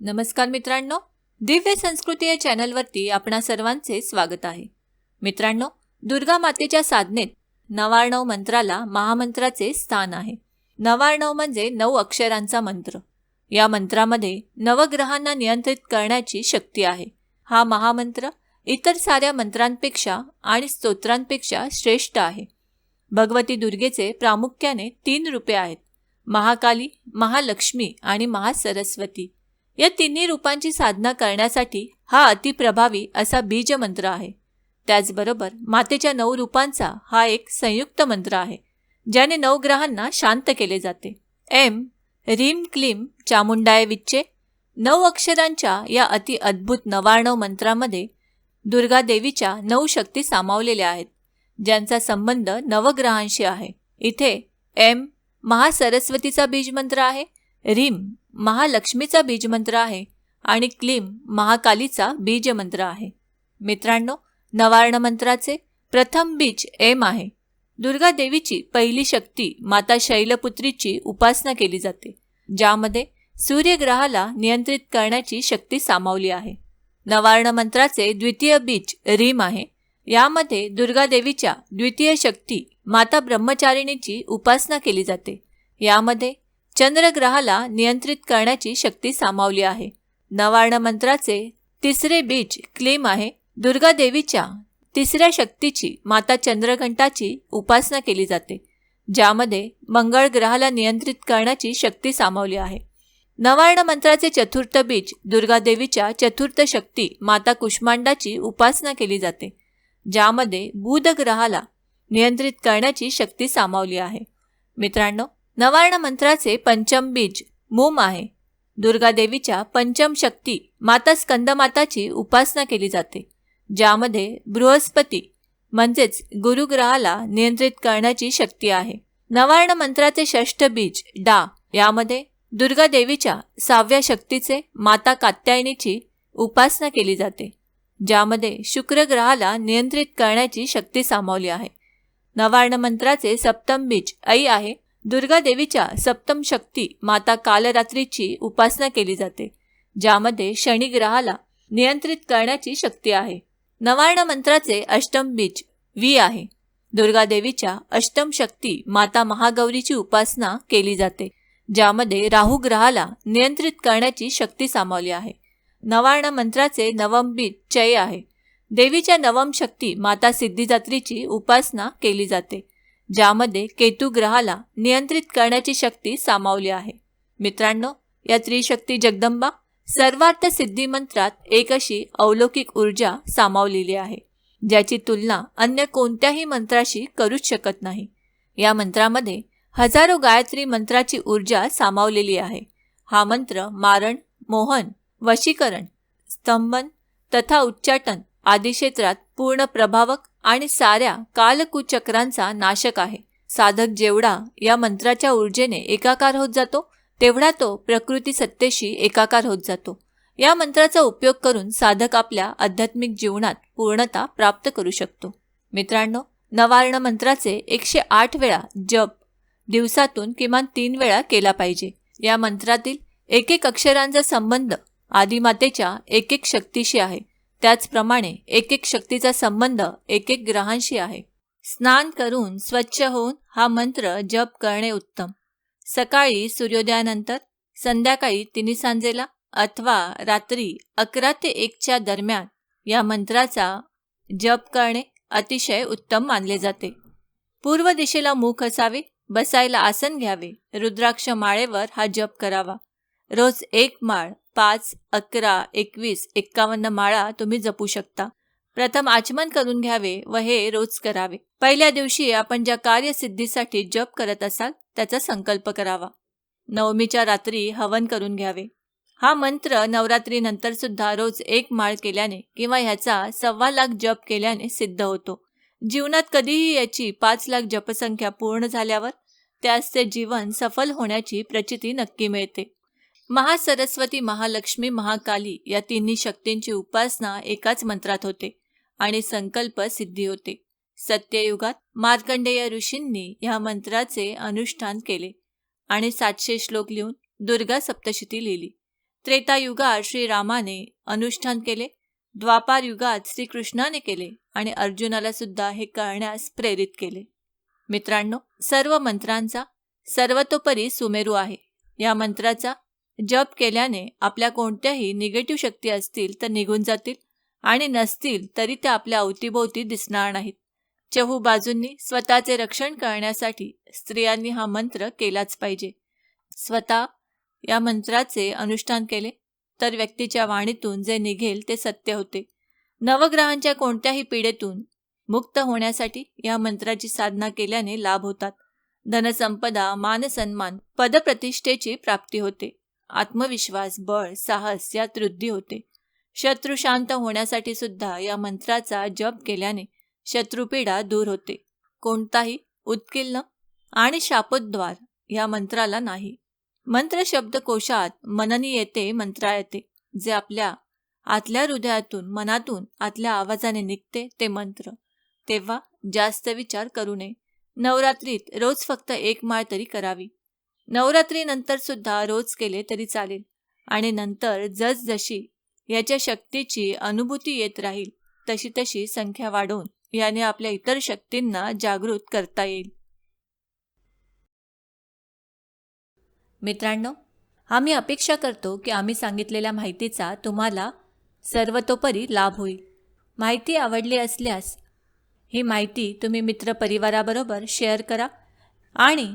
नमस्कार मित्रांनो दिव्य संस्कृती या चॅनलवरती आपणा सर्वांचे स्वागत आहे. मित्रांनो दुर्गा मातेच्या साधनेत नवार्णव मंत्राला महामंत्राचे स्थान आहे. नवार्णव म्हणजे नऊ अक्षरांचा मंत्र. या मंत्रामध्ये नवग्रहांना नियंत्रित करण्याची शक्ती आहे. हा महामंत्र इतर साऱ्या मंत्रांपेक्षा आणि स्तोत्रांपेक्षा श्रेष्ठ आहे. भगवती दुर्गेचे प्रामुख्याने तीन रूपे आहेत. महाकाली महालक्ष्मी आणि महासरस्वती. या तिन्ही रूपांची साधना करण्यासाठी हा अतिप्रभावी असा बीज मंत्र आहे. त्याचबरोबर मातेच्या नऊ रूपांचा हा एक संयुक्त मंत्र आहे ज्याने नवग्रहांना शांत केले जाते. एम रीम क्लीम चामुंडाय विच्चे नऊ अक्षरांच्या या अति अद्भुत नवाणव मंत्रामध्ये दुर्गा देवीच्या नऊ शक्ती सामावलेल्या आहेत ज्यांचा संबंध नवग्रहांशी आहे. इथे एम महासरस्वतीचा बीजमंत्र आहे रीम महालक्ष्मीचा बीजमंत्र आहे आणि क्लीम महाकालीचा बीजमंत्र आहे. मित्रांनो नवार्ण मंत्राचे प्रथम बीज एम आहे. दुर्गा देवीची पहिली शक्ती माता शैलपुत्रीची उपासना केली जाते ज्यामध्ये सूर्यग्रहाला नियंत्रित करण्याची शक्ती सामावली आहे. नवार्ण मंत्राचे द्वितीय बीज रीम आहे. यामध्ये दुर्गा देवीच्या द्वितीय शक्ती माता ब्रह्मचारिणीची उपासना केली जाते. यामध्ये चंद्रग्रहाला नियंत्रित करण्याची शक्ती सामावली आहे. नवार्ण मंत्राचे तिसरे बीज क्लेम आहे. दुर्गा देवीच्या तिसऱ्या शक्तीची माता चंद्रघंटाची उपासना केली जाते ज्यामध्ये मंगळ ग्रहाला नियंत्रित करण्याची शक्ती सामावली आहे. नवार्ण मंत्राचे चतुर्थ बीज दुर्गा देवीच्या चतुर्थ शक्ती माता कुष्मांडाची उपासना केली जाते ज्यामध्ये बुध ग्रहाला नियंत्रित करण्याची शक्ती सामावली आहे. मित्रांनो नवार्ण मंत्राचे पंचम बीज मोम आहे. दुर्गादेवीच्या पंचम शक्ती माता स्कंदमाताची उपासना केली जाते ज्यामध्ये बृहस्पती म्हणजेच गुरुग्रहाला नियंत्रित करण्याची शक्ती आहे. नवार्ण मंत्राचे षष्ठ बीज डा यामध्ये दुर्गादेवीच्या सहाव्या शक्तीचे माता कात्यायनीची उपासना केली जाते ज्यामध्ये शुक्रग्रहाला नियंत्रित करण्याची शक्ती सामावली आहे. नवार्ण मंत्राचे सप्तम बीज ऐ आहे. दुर्गा देवीच्या सप्तम शक्ती माता कालरात्रीची उपासना केली जाते ज्यामध्ये शनिग्रहाला नियंत्रित करण्याची शक्ती आहे. नवार्ण मंत्राचे अष्टम बीज वी आहे. दुर्गा देवीच्या अष्टम शक्ती माता महागौरीची उपासना केली जाते ज्यामध्ये राहू ग्रहाला नियंत्रित करण्याची शक्ती सामावली आहे. नवार्ण मंत्राचे नवम बीज चय आहे. देवीच्या नवम शक्ती माता सिद्धिदात्रीची उपासना केली जाते. ज्यामध्ये केतू ग्रहाला नियंत्रित करण्याची शक्ती सामावली आहे. मित्रांनो या त्रिशक्ती जगदंबा सर्वार्थ सिद्धी मंत्रात एक अशी अवलौकिक ऊर्जा सामावलेली आहे ज्याची तुलना अन्य कोणत्याही मंत्राशी करूच शकत नाही. या मंत्रामध्ये हजारो गायत्री मंत्राची ऊर्जा सामावलेली आहे. हा मंत्र मारण मोहन वशीकरण स्तंभन तथा उच्चाटन आदी क्षेत्रात पूर्ण प्रभावक आणि साऱ्या कालकुचक्रांचा नाशक आहे. साधक जेवढा या मंत्राच्या ऊर्जेने एकाकार होत जातो तेवढा तो प्रकृती सत्तेशी एकाकार होत जातो. या मंत्राचा उपयोग करून साधक आपल्या आध्यात्मिक जीवनात पूर्णता प्राप्त करू शकतो. मित्रांनो नवार्ण मंत्राचे एकशे आठ वेळा जप दिवसातून किमान तीन वेळा केला पाहिजे. या मंत्रातील एक एक अक्षरांचा संबंध आदिमातेच्या एक एक शक्तीशी आहे. त्याचप्रमाणे एक एक शक्तीचा संबंध एक एक ग्रहांशी आहे. स्नान करून स्वच्छ होऊन हा मंत्र जप करणे उत्तम. सकाळी सूर्योदयानंतर संध्याकाळी तिन्ही सांजेला अथवा रात्री अकरा ते एकच्या दरम्यान या मंत्राचा जप करणे अतिशय उत्तम मानले जाते. पूर्व दिशेला मुख असावे बसायला आसन घ्यावे रुद्राक्ष माळेवर हा जप करावा. रोज एक माळ पाच अकरा एकवीस एक्कावन्न माळा तुम्ही जपू शकता. प्रथम आचमन करून घ्यावे व हे रोज करावे. पहिल्या दिवशी आपण ज्या कार्यसिद्धीसाठी जप करत असाल त्याचा संकल्प करावा. नवमीच्या रात्री हवन करून घ्यावे. हा मंत्र नवरात्रीनंतर सुद्धा रोज एक माळ केल्याने किंवा ह्याचा सव्वा लाख जप केल्याने सिद्ध होतो. जीवनात कधीही याची पाच लाख जपसंख्या पूर्ण झाल्यावर त्यास ते जीवन सफल होण्याची प्रचिती नक्की मिळते. महासरस्वती महालक्ष्मी महाकाली या तिन्ही शक्तींची उपासना एकाच मंत्रात होते आणि संकल्प सिद्धी होते. सत्ययुगात मार्कंडेय ऋषींनी या मंत्राचे अनुष्ठान केले आणि सातशे श्लोक लिहून दुर्गा सप्तशती लिहिली. त्रेतायुगात श्रीरामाने अनुष्ठान केले द्वापार युगात श्रीकृष्णाने केले आणि अर्जुनाला सुद्धा हे करण्यास प्रेरित केले. मित्रांनो सर्व मंत्रांचा सर्वतोपरी सुमेरू आहे. या मंत्राचा जप केल्याने आपल्या कोणत्याही निगेटिव्ह शक्ती असतील तर निघून जातील आणि नसतील तरी त्या आपल्या अवतीभोवती दिसणार नाहीत. चहू बाजूंनी स्वतःचे रक्षण करण्यासाठी स्त्रियांनी हा मंत्र केलाच पाहिजे. स्वतः या मंत्राचे अनुष्ठान केले तर व्यक्तीच्या वाणीतून जे निघेल ते सत्य होते. नवग्रहांच्या कोणत्याही पिढेतून मुक्त होण्यासाठी या मंत्राची साधना केल्याने लाभ होतात. धनसंपदा मानसन्मान पदप्रतिष्ठेची प्राप्ती होते. आत्मविश्वास बळ साहस यात वृद्धी होते. शत्रू शांत होण्यासाठी सुद्धा या मंत्राचा जप केल्याने शत्रुपीडा दूर होते. कोणताही उत्किल्न आणि शापोद्वार या मंत्राला नाही. मंत्र शब्दकोशात मननी येते मंत्रायते जे आपल्या आतल्या हृदयातून मनातून आतल्या आवाजाने निघते ते मंत्र. तेव्हा जास्त विचार करू नये. नवरात्रीत रोज फक्त एक माळ तरी करावी. नवरात्रीनंतर सुद्धा रोज केले तरी चालेल. आणि नंतर जसजशी याच्या शक्तीची अनुभूती येत राहील तशी तशी संख्या वाढवून याने आपल्या इतर शक्तींना जागृत करता येईल. मित्रांनो आम्ही अपेक्षा करतो की आम्ही सांगितलेल्या माहितीचा तुम्हाला सर्वतोपरी लाभ होईल. माहिती आवडली असल्यास ही माहिती तुम्ही मित्रपरिवाराबरोबर शेअर करा आणि